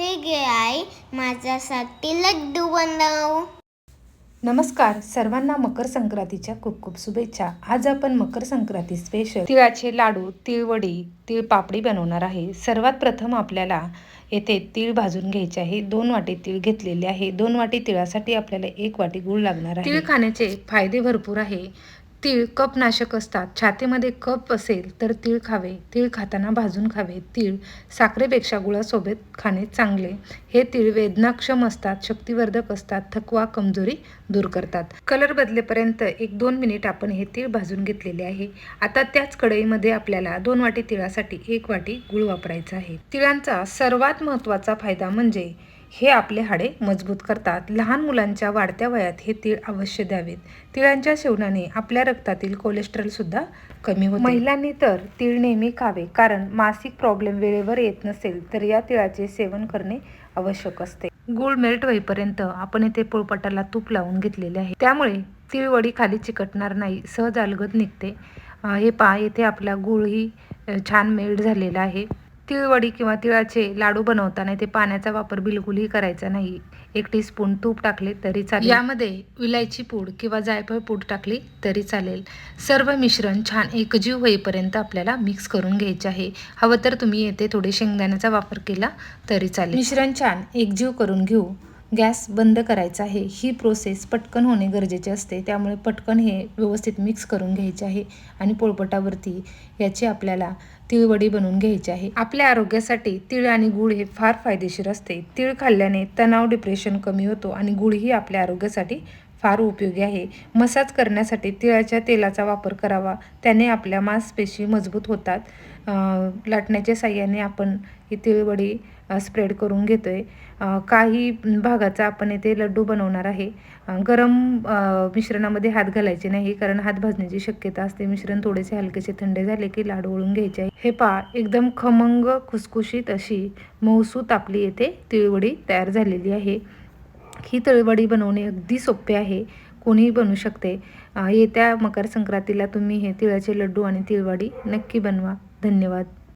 हे घे आई माझ्यासाठी लड्डू बनव. नमस्कार सर्वांना मकर संक्रांतीच्या खूप खूप शुभेच्छा. आज आपण मकर संक्रांती स्पेशल तिळाचे लाडू तिळवडी तिळ पापडी बनवणार आहे. सर्वात प्रथम आपल्याला येथे तीळ भाजून घ्यायचे आहे. दोन वाटी तीळ घेतलेले आहे. दोन वाटी तिळासाठी आपल्याला एक वाटी गुळ लागणार आहे. तीळ खाण्याचे फायदे भरपूर आहे. तीळ कपनाशक असतात. छातीमध्ये कप असेल तर तीळ खावे. तीळ खाताना भाजून खावे. तीळ साखरेपेक्षा गुळासोबत खाणे चांगले. हे तीळ वेदनाक्षम असतात शक्तिवर्धक असतात थकवा कमजोरी दूर करतात. कलर बदलेपर्यंत एक दोन मिनिट आपण हे तीळ भाजून घेतलेले आहे. आता त्याच कढईमध्ये आपल्याला दोन वाटी तिळासाठी एक वाटी गुळ वापरायचा आहे. तिळांचा सर्वात महत्त्वाचा फायदा म्हणजे हे आपले हाडे मजबूत करतात. लहान मुलांच्या वाढत्या वयात हे तीळ अवश्य द्यावेत. तिळांच्या सेवनाने आपल्या रक्तातील कोलेस्ट्रॉलसुद्धा कमी होते. महिलांनी तर तीळ नेहमी खावे कारण मासिक प्रॉब्लेम वेळेवर येत नसेल तर या तिळाचे सेवन करणे आवश्यक असते. गूळ मेल्ट होईपर्यंत आपण येथे पोळपाटाला तूप लावून घेतलेले आहे. त्यामुळे तिळवडी खाली चिकटणार नाही सहज अलगद निघते. हे पहा येथे आपला गूळही छान मेल्ट झालेला आहे. तिळवडी किंवा तिळाचे लाडू बनवताना ते पाण्याचा वापर बिलकुलही करायचा नाही. एक टीस्पून तूप टाकले तरी चालेल. यामध्ये विलायची पूड किंवा जायफळ पूड टाकली तरी चालेल. सर्व मिश्रण छान एकजीव होईपर्यंत आपल्याला मिक्स करून घ्यायचे आहे. हवं तर तुम्ही येथे थोडे शेंगदाण्याचा वापर केला तरी चालेल. मिश्रण छान एकजीव करून घेऊ. गॅस बंद करायचा आहे. ही प्रोसेस पटकन होणे गरजेचे असते. त्यामुळे पटकन हे व्यवस्थित मिक्स करून घ्यायचे आहे आणि पोळपटावरती याची आपल्याला तिळवडी बनवून घ्यायची आहे. आपल्या आरोग्यासाठी तिळ आणि गुळ हे फार फायदेशीर असते. तिळ खाल्ल्याने तणाव डिप्रेशन कमी होतो आणि गुळ ही आपल्या आरोग्यासाठी फार उपयोगी आहे. मसाज करण्यासाठी तिळाच्या तेलाचा वापर करावा. त्याने आपल्या मांसपेशी मजबूत होतात. लाटण्याच्या साह्याने आपण ही तिळवडी स्प्रेड करून घेतो आहे काही भागाचा आपण येथे लड्डू बनवणार आहे. गरम मिश्रणामध्ये हात घालायचे नाही कारण हात भाजण्याची शक्यता असते. मिश्रण थोडेसे हलकेसे थंड झाले की लाडू वळून घ्यायचे आहे. हे पहा एकदम खमंग खुसखुशीत अशी मौसूत आपली येथे तिळवडी तयार झालेली आहे. ही तळवडी बनवणे अगदी सोपे आहे. कोणीही बनवू शकते. येत्या मकर संक्रांतीला तुम्ही हे तिळाचे लड्डू आणि तिळवडी नक्की बनवा. धन्यवाद.